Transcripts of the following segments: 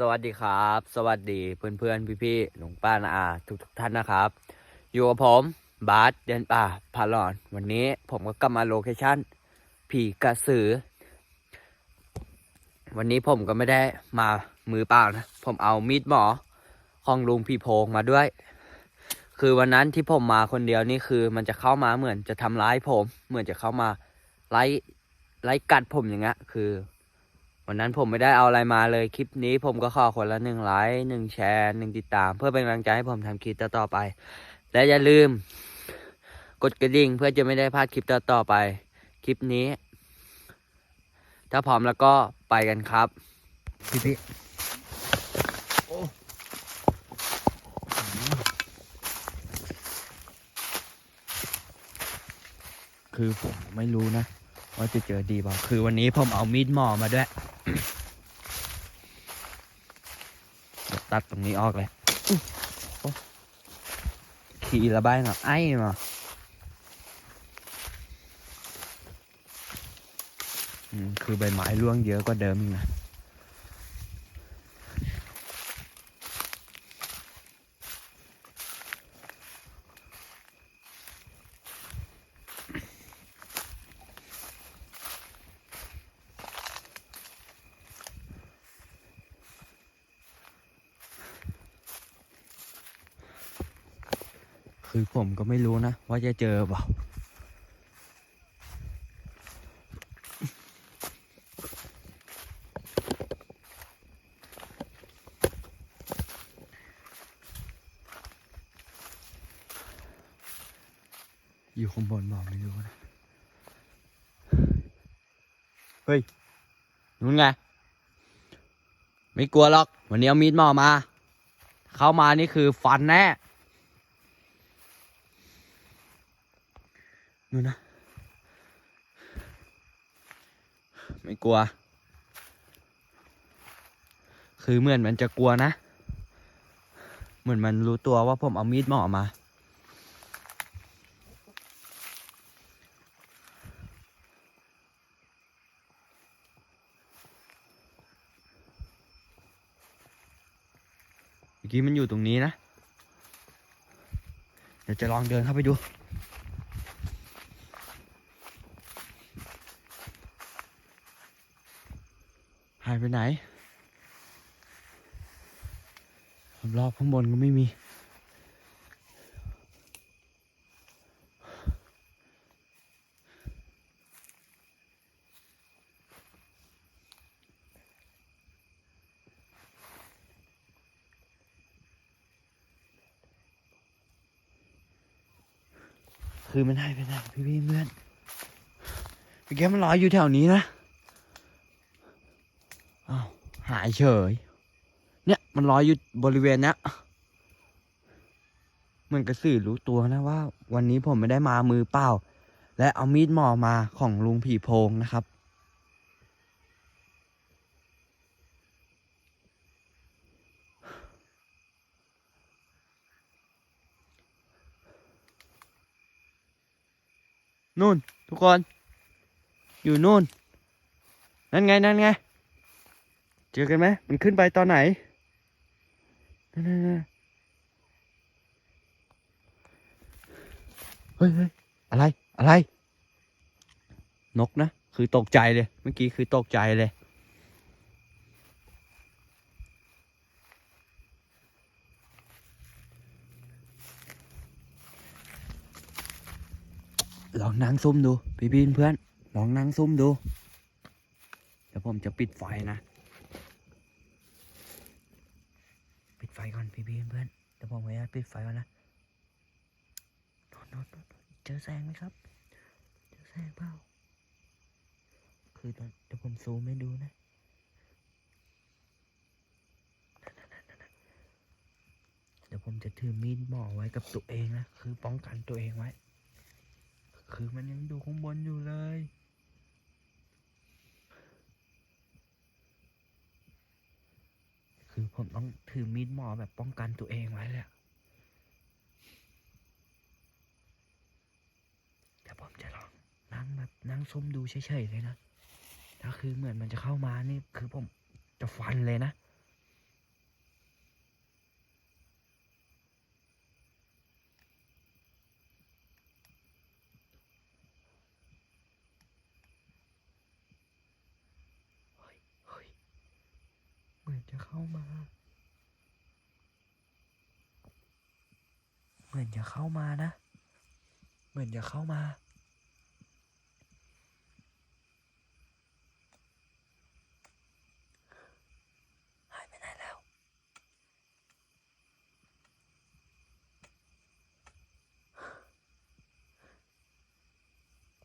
สวัสดีครับ สวัสดีเพื่อนเพื่อนพี่พี่ๆหลวงป้านาอาทุกทุกท่านนะครับ อยู่กับผมบาสเดินป่าพาหลอน วันนี้ผมก็กลับมาโลเคชั่นผีกระสือ วันนี้ผมก็ไม่ได้มามือเปล่านะ ผมเอามีดหมอของลุงพี่โพงมาด้วย คือวันนั้นที่ผมมาคนเดียวนี่คือ มันจะเข้ามาเหมือนจะทำร้ายผม เหมือนจะเข้ามาไล่ไล่กัดผมอย่างเงี้ยคือ วันนั้นผมไม่ได้เอาอะไรมาเลยคลิปนี้ผมก็ขอคนละหนึ่งไลค์หนึ่งแชร์หนึ่งติดตาม เพื่อเป็นกำลังใจให้ผมทำคลิปต่อๆไป และอย่าลืม กดกระดิ่งเพื่อจะไม่ได้พลาดคลิปต่อๆไป คลิปนี้ ถ้าพร้อมแล้วก็ไปกันครับพี่พี่คือผมไม่รู้นะ ว่าจะเจอดีเปล่าคือวันนี้ผมเอามีดหมอมาด้วยตัดตรงนี้ออกเลยขี่ระบายหน่อยไอ้มาอืมคือใบไม้ร่วงเยอะกว่าเดิมอีกนะ คือ ผมก็ไม่รู้นะ ว่าจะเจอเปล่าอยู่ข้างบนบอกไม่รู้นะ เฮ้ยนู้นไง ไม่กลัวหรอก วันนี้เอามีดหมอมา เข้ามานี่คือฟันแน่ นู่นนะ ไม่กลัว คือเหมือนมันจะกลัวนะ เหมือนมันรู้ตัวว่าผมเอามีดหมอมา เมื่อกี้มันอยู่ตรงนี้นะ เดี๋ยวจะลองเดินเข้าไปดูายไปไหน รอบข้างบนก็ไม่มี คือมันหายไปไหนพี่พี่เพื่อนเมื่อกี้มันลอยอยู่แถวนี้นะ อ้ายเฉย เนี่ยมันลอยอยู่บริเวณเนี้ยเหมันกระสือรู้ตัวนะว่า วันนี้ผมไม่ได้มามือเปล่า และเอามีดหมอมาของลุงผีโพงนะครับ นู่น ทุกคน อยู่นู่น นั่นไง นั่นไง เจอกันไหมมันขึ้นไปตอนไหนนั่ๆเฮ้ยเฮ้ยอะไรอะไร นกนะ คือตกใจเลย เมื่อกี้คือตกใจเลยลองนั่งซุ่มดู พี่พี่เพื่อน ลองนั่งซุ่มดู เดี๋ยวผมจะปิดไฟนะ ปิด ไฟก่อนพี่พี่เพื่อนเดี๋ยวผมขออนุญาตปิดไฟก่อนนะน่นน่นน่นเจอแสงไหมครับ เจอแสงเปล่า คือตอนเดี๋ยวผมซูมให้ดูนะเดี๋ยวผมจะถือมีดหมอไว้กับตัวเองนะ คือป้องกันตัวเองไว้ คือมันยังดูข้างบนอยู่เลย คือ ผมต้องถือมีดหมอแบบป้องกันตัวเองไว้เลยอะแต่ผมจะลองนั่งแบบนั่งซุ่มดูเฉยๆเลยนะ ถ้าคือเหมือนมันจะเข้ามานี่คือผมจะฟันเลยนะ มือนจะเข้ามา เหมื อนจะเข้ามานะ เหมือนจะเข้ามา หายไปไหนแล้ว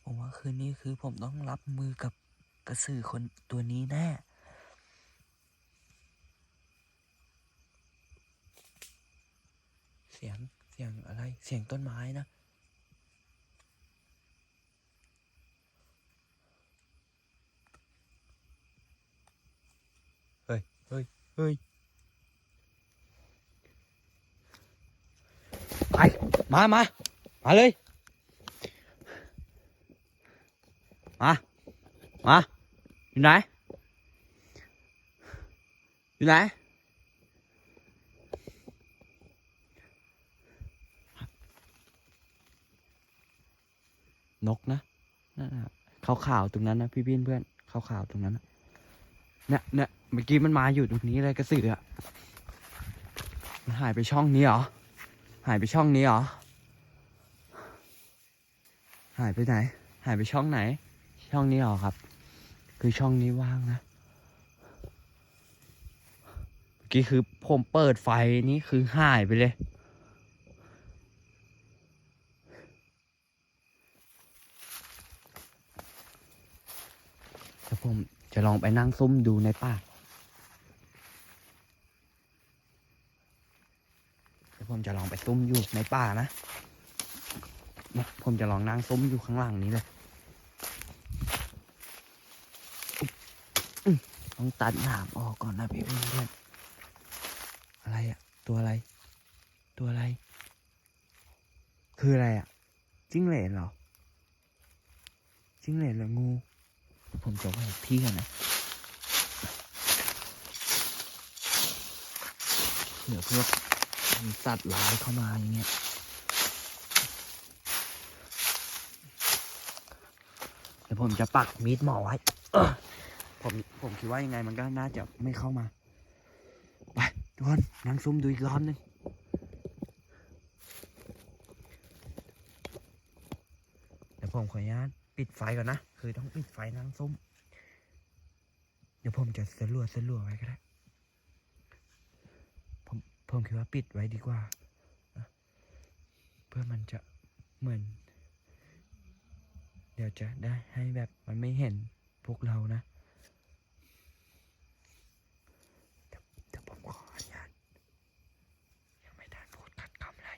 ผมว่าคืนนี้คือผมต้องรับมือกับกระสือคนตัวนี้แน่ เสียงเสียงอะไร เสียงต้นไม้นะ เฮ้ย เฮ้ย เฮ้ย ไป มา มา มาเลย มา มา อยู่ไหน อยู่ไหน นกนะนั่นนะขาวๆตรงนั้นนะพี่พี่เพื่อนขาวๆตรงนั้นนะเนี่ยเนี่ยเมื่อกี้มันมาอยู่ตรงนี้เลยกระสืออะมันหายไปช่องนี้เหรอ หายไปช่องนี้เหรอ หายไปไหน หายไปช่องไหน ช่องนี้เหรอครับ คือช่องนี้ว่างนะ เมื่อกี้คือผมเปิดไฟนี้คือหายไปเลย เดี๋ยวผมจะ ลองไปนั่งซุ่มดูในป่าเดี๋ยวผมจะลองไปซุ่มอยู่ในป่านะ ผมจะลองนั่งซุ่มอยู่ข้างหลังนี้เลย ต้องตัดหนามออกก่อนนะพี่เพื่อนอะไรอะตัวอะไร ตัวอะไร คืออะไรอะจิ้งเหลนเหรอจิ้งเหลนหรืองู ผมจะไว้ที่กันนะเผื่อพวกมีสัตว์ร้ายเข้ามาอย่างเงี้ยเดี๋ยวผมจะปักมีดหมอไว้ผมผมคิดว่ายังไงมันก็น่าจะไม่เข้ามา ไปทุกคนนั่งซุ่มดูอีกรอบหนึงเดี๋ยวผมขออนุญาต ปิดไฟก่อนนะ คือต้องปิดไฟนั่งส้ม เดี๋ยวผมจะสลัวสลัวไว้ก็ได้ ผมผมคิดว่าปิดไว้ดีกว่า เพื่อมันจะเหมือน เดี๋ยวจะได้ให้แบบมันไม่เห็นพวกเรานะ เดี๋ยวเดี๋ยวผมขออนุญาตยังไม่ทันพูดขัดคำเลย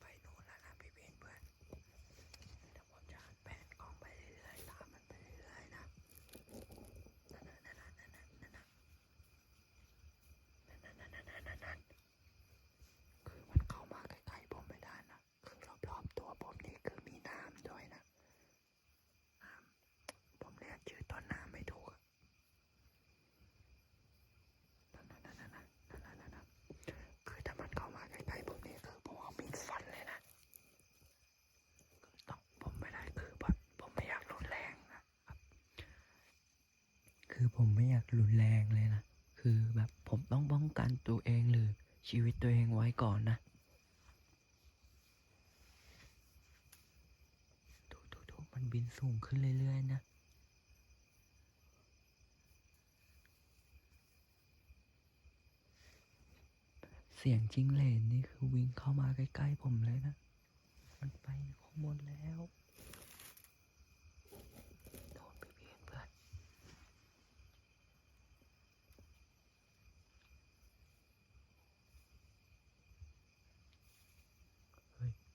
ไปโน่นแล้วนะพี่เพื่อนเพื่อนเดี๋ยวผมจะหันแผนกล้องไปเรื่อยๆตามมันไปเรื่อยๆนะนั่นๆๆๆๆๆๆนั่นๆๆๆๆๆนั่นคือมันเข้ามาใกล้ๆผมไม่ได้นะ คือรอบๆตัวผมนี่คือมีน้ำด้วยนะ น้ำผมเรียกชื่อต้นน้ำไม่ถูกอะนั่นๆๆๆๆนั่นๆๆๆ คือถ้ามันเข้ามาใกล้ๆผมนี่คือผมเอามีดฟันเลยนะคือต้องผมไม่ได้คือแบบผมไม่อยากรุนแรงนะครับ คือ ผมไม่อยากรุนแรงเลยนะ คือแบบผมต้องป้องกันตัวเองหรือชีวิตตัวเองไว้ก่อนนะดูดูดูมันบินสูงขึ้นเรื่อยๆนะเสียงจิ้งเหลนนี่คือวิ่งเข้ามาใกล้ๆผมเลยนะ มันไปข้างบนแล้วโดนพี่เพื่อน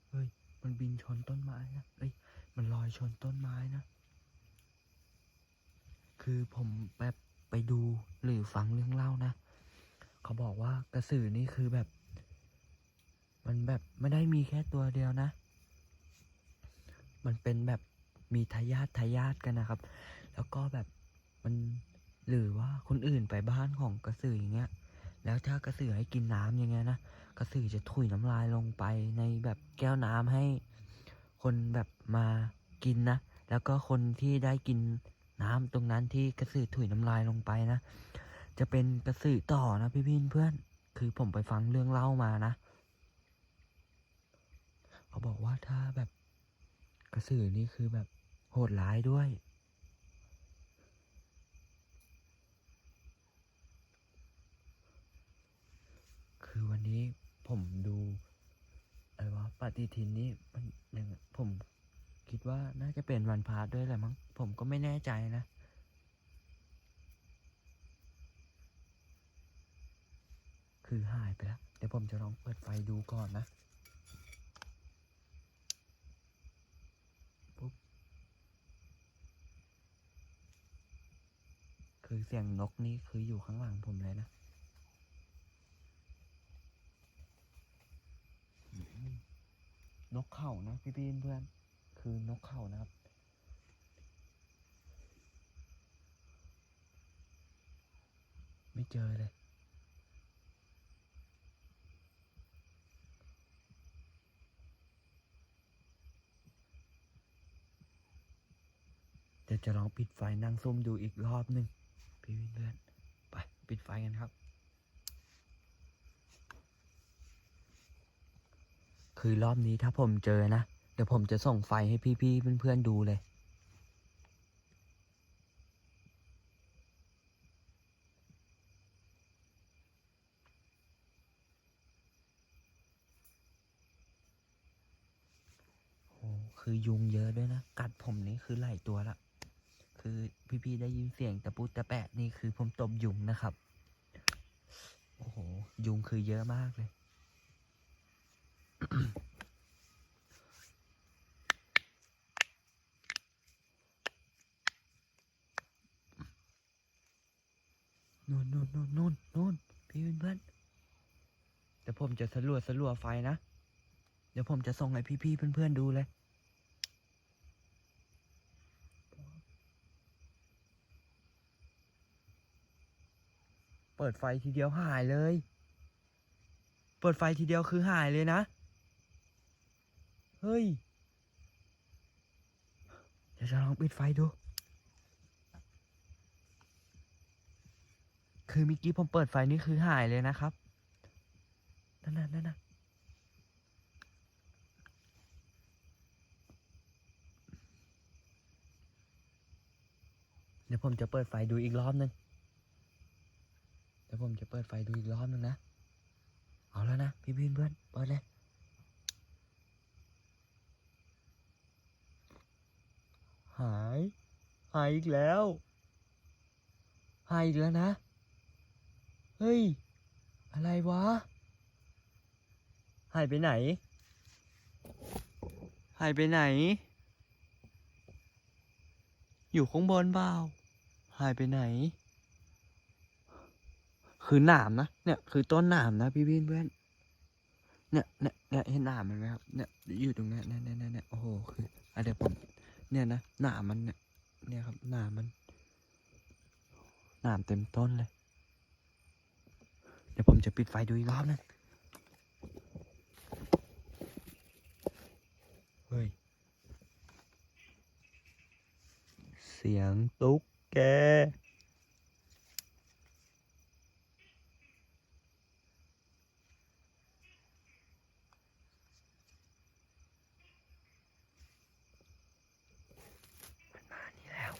เพื่อนันบินชนต้นไม้นะเอ้ย มันลอยชนต้นไม้นะ คือผมแบบไปดูหรือฟังเรื่องเล่านะ เขาบอกว่ากระสือนี่คือแบบ มันแบบไม่ได้มีแค่ตัวเดียวนะ มันเป็นแบบมีทายาททายาทกันนะครับ แล้วก็แบบมันหรือว่าคนอื่นไปบ้านของกระสืออย่างเงี้ย แล้วถ้ากระสือให้กินน้ำอย่างเงี้ยนะ กระสือจะถุยน้ำลายลงไปในแบบแก้วน้ำให้ คนแบบมากินนะ แล้วก็คนที่ได้กินน้ำตรงนั้นที่กระสือถุยน้ำลายลงไปนะ จะเป็นกระสือต่อนะพี่พี่เพื่อน คือผมไปฟังเรื่องเล่ามานะ เขาบอกว่าถ้าแบบกระสือนี่คือแบบโหดร้ายด้วยคือวันนี้ ผมดูอะไรวะปฏิทินนี้มันยังผมคิดว่าน่าจะเป็นวันพาร์ด้วยแหละมั้งผมก็ไม่แน่ใจนะ คือหายไปแล้ว เดี๋ยวผมจะลองเปิดไฟดูก่อนนะปุ๊บคือเสียงนกนี่คืออยู่ข้างหลังผมเลยนะ อืม นกเข่านะพี่พี่เพื่อนคือนกเขานะครับ ไม่เจอเลยเดี๋ยวจะลองปิดไฟนั่งซุ่มดูอีกรอบหนึ่งพี่เพื่อนไปปิดไฟกันครับ คือรอบนี้ถ้าผมเจอนะ เดี๋ยวผมจะส่งไฟให้พี่ๆเพื่อนๆดูเลยโอ้คือยุงเยอะด้วยนะ กัดผมนี่คือหลายตัวละ คือพี่ๆได้ยินเสียงตะปุตะแปะนี่คือผมตบยุงนะครับ โอ้โห ยุงคือเยอะมากเลย นู่นนู่นนู่นนู่นนู่นพี่เพื่อนเดี๋ยวผมจะสลัวสลัวไฟนะ เดี๋ยวผมจะส่งให้พี่ๆเพื่อนๆดูเลยเปิดไฟทีเดียวหายเลย เปิดไฟทีเดียวคือหายเลยนะ เฮ้ยเดี๋ยวจะลองปิดไฟดู คือเมื่อกี้ผมเปิดไฟนี่คือหายเลยนะครับ นั่นน่ะนั่นน่ะเดี๋ยวผมจะเปิดไฟดูอีกรอบนึง เดี๋ยวผมจะเปิดไฟดูอีกรอบนึงนะ เอาแล้วนะ พี่พี่เพื่อน เปิดเลย หาย หายอีกแล้ว หายอีกแล้วนะ เฮ้ย อะไรวะ หายไปไหน หายไปไหน อยู่ข้างบนเปล่า หายไปไหน คือหนามนะ เนี่ย คือต้นหนามนะพี่พี่เพื่อนเนี่ยเนี่ยเนี่ยเห็นหนามไหมครับ เนี่ย อยู่ตรงนี้เนี่ยเนี่ยเนี่ยโอ้โห คืออะเดี๋ยวผม เนี่ยนะหนามมันเนี่ยเนี่ยครับหนามมันหนามเต็มต้นเลย เดี๋ยวผมจะปิดไฟดูอีกรอบนึงเฮ้ย เสียงตุ๊กแก มันมานี่แล้ว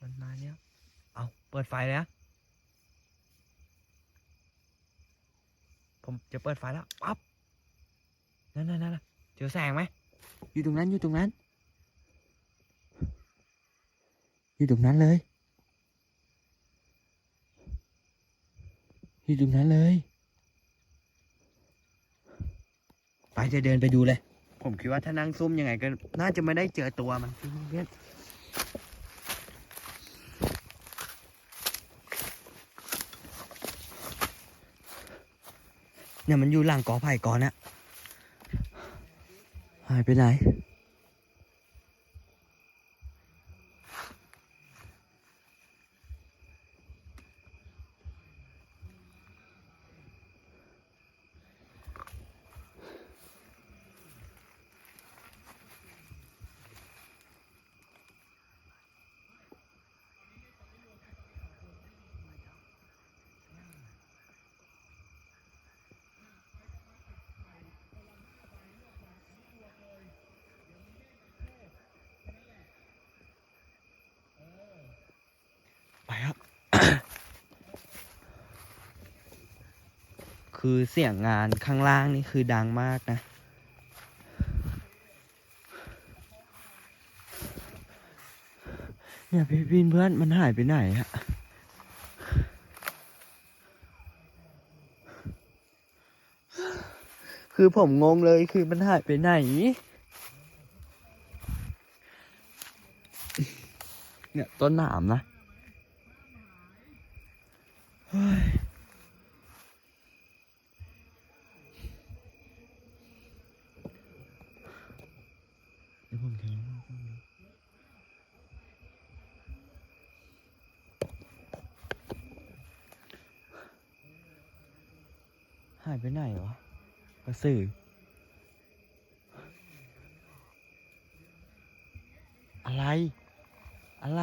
มันมาเนี่ย เอาเปิดไฟเลยนะผมจะเปิดไฟแล้วปั๊บนั่นนั่นนั่นเจอแสงไหม อยู่ตรงนั้นอยู่ตรงนั้น อยู่ตรงนั้นเลย อยู่ตรงนั้นเลย ไปจะเดินไปดูเลย ผมคิดว่าถ้านั่งซุ่มยังไงก็น่าจะไม่ได้เจอตัวมันเพื่อน เนี่ยมันอยู่หลังกอไผ่ก่อนนะหายไปไหน คือเสียงงานข้างล่างนี่คือดังมากนะ เนี่ยพี่พินเพื่อนมันหายไปไหนฮะคือผมงงเลยคือมันหายไปไหน เนี่ยต้นหนามนะ เฮ้ยเดี๋ยวผมแทงให้ดูหายไปไหนวะกระสือ อะไร อะไร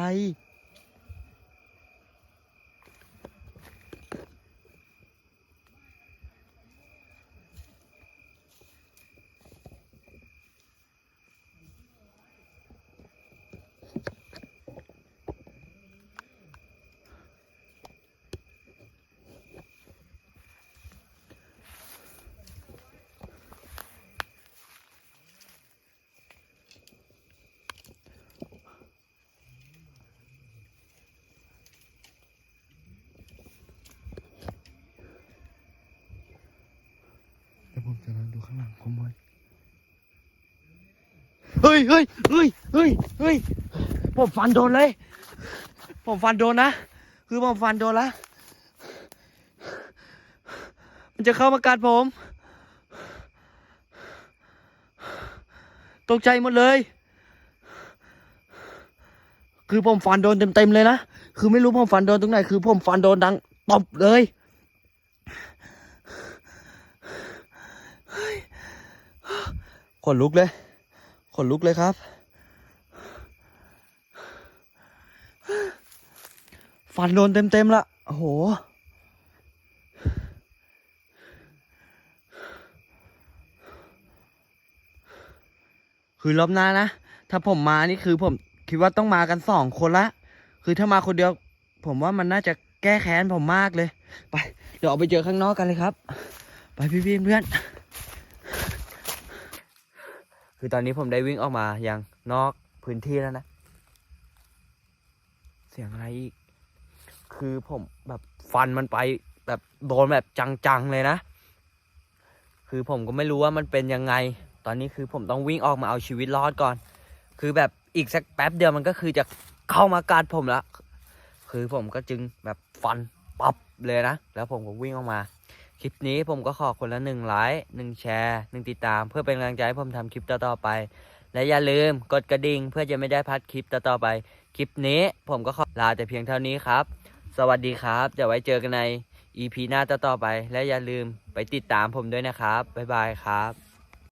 จะลองดูข้างหลังผมก่อนเฮ้ยเฮ้ยเฮ้ยเฮ้ยเฮ้ยผมฟันโดนเลย ผมฟันโดนนะ คือผมฟันโดนละ มันจะเข้ามากัดผม ตกใจหมดเลย คือผมฟันโดนเต็มๆเลยนะ คือไม่รู้ผมฟันโดนตรงไหน คือผมฟันโดนดังตบเลย ข นลุกเลย ขนลุกเลยครับ ฟันโดนเต็มๆละโอ้โห คือรอบหน้านะ ถ้าผมมานี่คือผมคิดว่าต้องมากันสองคนละ คือถ้ามาคนเดียว ผมว่ามันน่าจะแก้แค้นผมมากเลย ไป เดี๋ยวออกไปเจอข้างนอกกันเลยครับ ไปพี่ๆเพื่อน คือตอนนี้ผมได้วิ่งออกมาอยังนอกพื้นที่แล้วนะ เสียงอะไรอีก คือผมแบบฟันมันไปแบบโดนแบบจังๆเลยนะ คือผมก็ไม่รู้ว่ามันเป็นยังไง ตอนนี้คือผมต้องวิ่งออกมาเอาชีวิตรอดก่อน คือแบบอีกสักแป๊บเดียวมันก็คือจะเข้ามากัดผมละ คือผมก็จึงแบบฟันปับเลยนะ แล้วผมก็วิ่งออกมา คลิปนี้ผมก็ขอคนละหนึ่งไลค์หนึ่งแชร์หนึ่งติดตาม เพื่อเป็นกำลังใจให้ผมทำคลิปต่อๆไป และอย่าลืมกดกระดิ่งเพื่อจะไม่ได้พลาดคลิปต่อๆไป คลิปนี้ผมก็ขอลาแต่เพียงเท่านี้ครับ สวัสดีครับเดี๋ยวไว้เจอกันใน EP หน้าต่อๆไป และอย่าลืมไปติดตามผมด้วยนะครับบ๊ายบายครับ